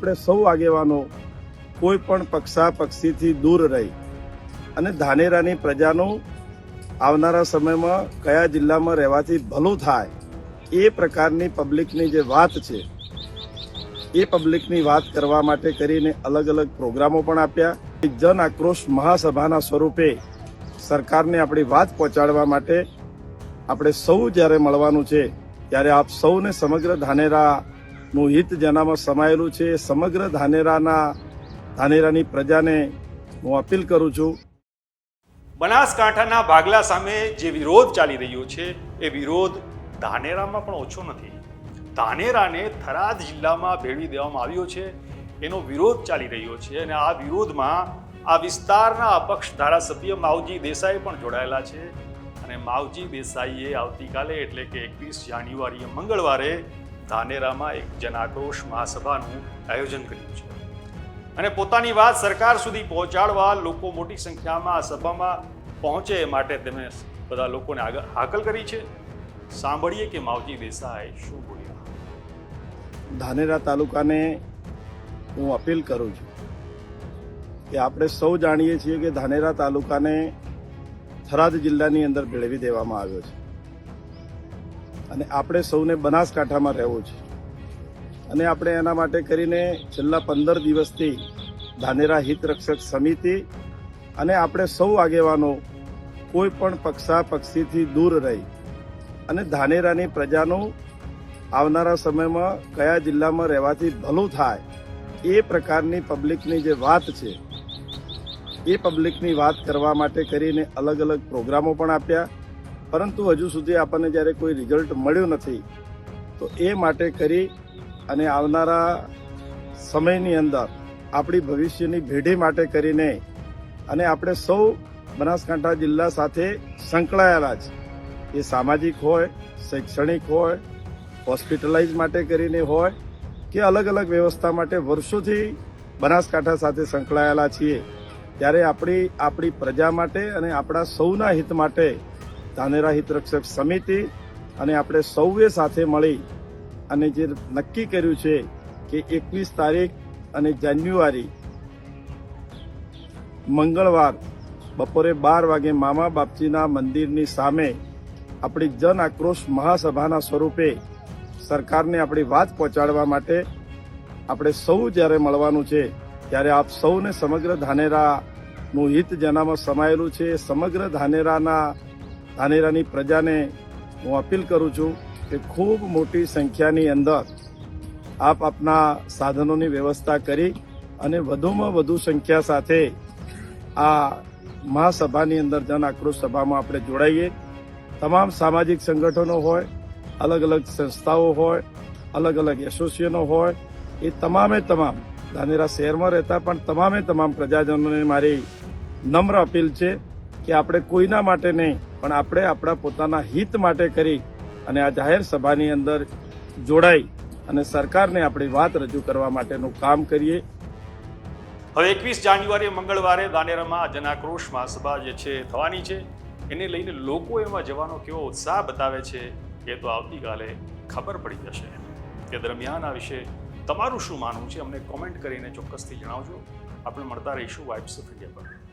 આપણે સૌ આગેવાનો કોઈ પણ પક્ષા પક્ષીથી દૂર રહી અને ધાનેરાની પ્રજાનું આવનારા સમયમાં કયા જિલ્લામાં રહેવાથી ભલું થાય એ પ્રકારની પબ્લિકની જે વાત છે, એ પબ્લિકની વાત કરવા માટે કરીને અલગ અલગ પ્રોગ્રામો પણ આપ્યા. જન આક્રોશ મહાસભાના સ્વરૂપે સરકારને આપણી વાત પહોંચાડવા માટે આપણે સૌ જ્યારે મળવાનું છે, ત્યારે આપ સૌને સમગ્ર ધાનેરાનું હિત જેનામાં સમાયેલું છે સમગ્ર ધાનેરાના, ધાનેરાની પ્રજાને હું અપીલ કરું છું. બનાસકાંઠાના ભાગલા સામે જે વિરોધ ચાલી રહ્યો છે, એ વિરોધ ધાનેરામાં પણ ઓછો નથી. ધાનેરાને થરાદ જિલ્લામાં ભેળવી દેવામાં આવ્યો છે, એનો વિરોધ ચાલી રહ્યો છે અને આ વિરોધમાં આ વિસ્તારના અપક્ષ ધારાસભ્ય માવજી દેસાઈ પણ જોડાયેલા છે. અને માવજી દેસાઈએ આવતીકાલે એટલે કે એકવીસ જાન્યુઆરીએ મંગળવારે ધાનેરામાં એક જનાક્રોશ મહાસભાનું આયોજન કર્યું છે. અને પોતાની વાત સરકાર સુધી પહોંચાડવા લોકો મોટી સંખ્યામાં આ સભામાં પહોંચે એ માટે તેમણે બધા લોકોને આગળ હાકલ કરી છે. સાંભળીએ કે માવજી દેસાઈ શું બોલ્યા? ધાનેરા તાલુકાને હું અપીલ કરું છું કે આપણે સૌ જાણીએ છીએ કે ધાનેરા તાલુકાને થરાદ જિલ્લાની અંદર ભેળવી દેવામાં આવ્યો છે. અને આપણે સૌને બનાસકાંઠામાં રહેવું છે. અને આપણે એના માટે કરીને છેલ્લા પંદર દિવસથી ધાનેરા હિત રક્ષક સમિતિ અને આપણે સૌ આગેવાનો કોઈ પણ પક્ષા પક્ષીથી દૂર રહી અને ધાનેરાની પ્રજાનું આવનારા સમયમાં કયા જિલ્લામાં રહેવાથી ભલું થાય એ પ્રકારની પબ્લિકની જે વાત છે, એ પબ્લિકની વાત કરવા માટે કરીને અલગ અલગ પ્રોગ્રામો પણ આપ્યા. પરંતુ હજુ સુધી આપણને જ્યારે કોઈ રિઝલ્ટ મળ્યું નથી, તો એ માટે કરી અને આવનારા સમયની અંદર આપણી ભવિષ્યની પેઢી માટે કરીને અને આપણે સૌ બનાસકાંઠા જિલ્લા સાથે સંકળાયેલા છે એ સામાજિક હોય, શૈક્ષણિક હોય, હોસ્પિટલાઇઝ માટે કરીને હોય કે અલગ અલગ વ્યવસ્થા માટે વર્ષોથી બનાસકાંઠા સાથે સંકળાયેલા છીએ, ત્યારે આપણી આપણી પ્રજા માટે અને આપણા સૌના હિત માટે ધાનેરા હિતરક્ષક સમિતિ અને આપણે સૌએ સાથે મળી અને જે નક્કી કર્યું છે કે એકવીસ તારીખ અને જાન્યુઆરી મંગળવાર બપોરે બાર વાગે મામા બાપજીના મંદિરની સામે આપણી જન આક્રોશ મહાસભાના સ્વરૂપે સરકારને આપણી વાત પહોંચાડવા માટે આપણે સૌ જ્યારે મળવાનું છે, ત્યારે આપ સૌને સમગ્ર ધાનેરાનું હિત જેનામાં સમાયેલું છે, સમગ્ર ધાનેરાના ધાનેરાની પ્રજાને હું અપીલ કરું છું કે ખૂબ મોટી સંખ્યાની અંદર આપ આપના સાધનોની વ્યવસ્થા કરી અને વધુમાં વધુ સંખ્યા સાથે આ મહાસભાની અંદર જન આક્રોશ સભામાં આપણે જોડાઈએ. તમામ સામાજિક સંગઠનો હોય, અલગ અલગ સંસ્થાઓ હોય, અલગ અલગ એસોસિએશનો હોય, એ તમામે તમામ, ધાનેરા શહેરમાં રહેતા પણ તમામે તમામ પ્રજાજનોને મારી નમ્ર અપીલ છે કે આપણે કોઈના માટે નહીં પણ આપણે આપણા પોતાના હિત માટે કરી અને આ જાહેર સભાની અંદર જોડાઈ અને સરકારને આપણી વાત રજૂ કરવા માટેનું કામ કરીએ. હવે એકવીસ જાન્યુઆરીએ મંગળવારે દાનેરામાં જનાક્રોશ મહાસભા જે છે થવાની છે, એને લઈને લોકો એમાં જવાનો કેવો ઉત્સાહ બતાવે છે એ તો આવતીકાલે ખબર પડી જશે. તે દરમિયાન આ વિશે તમારું શું માનવું છે? અમને કોમેન્ટ કરીને ચોક્કસથી જણાવજો. આપણે મળતા રહીશું વાઇબ્સ ઓફ ઇન્ડિયા પર.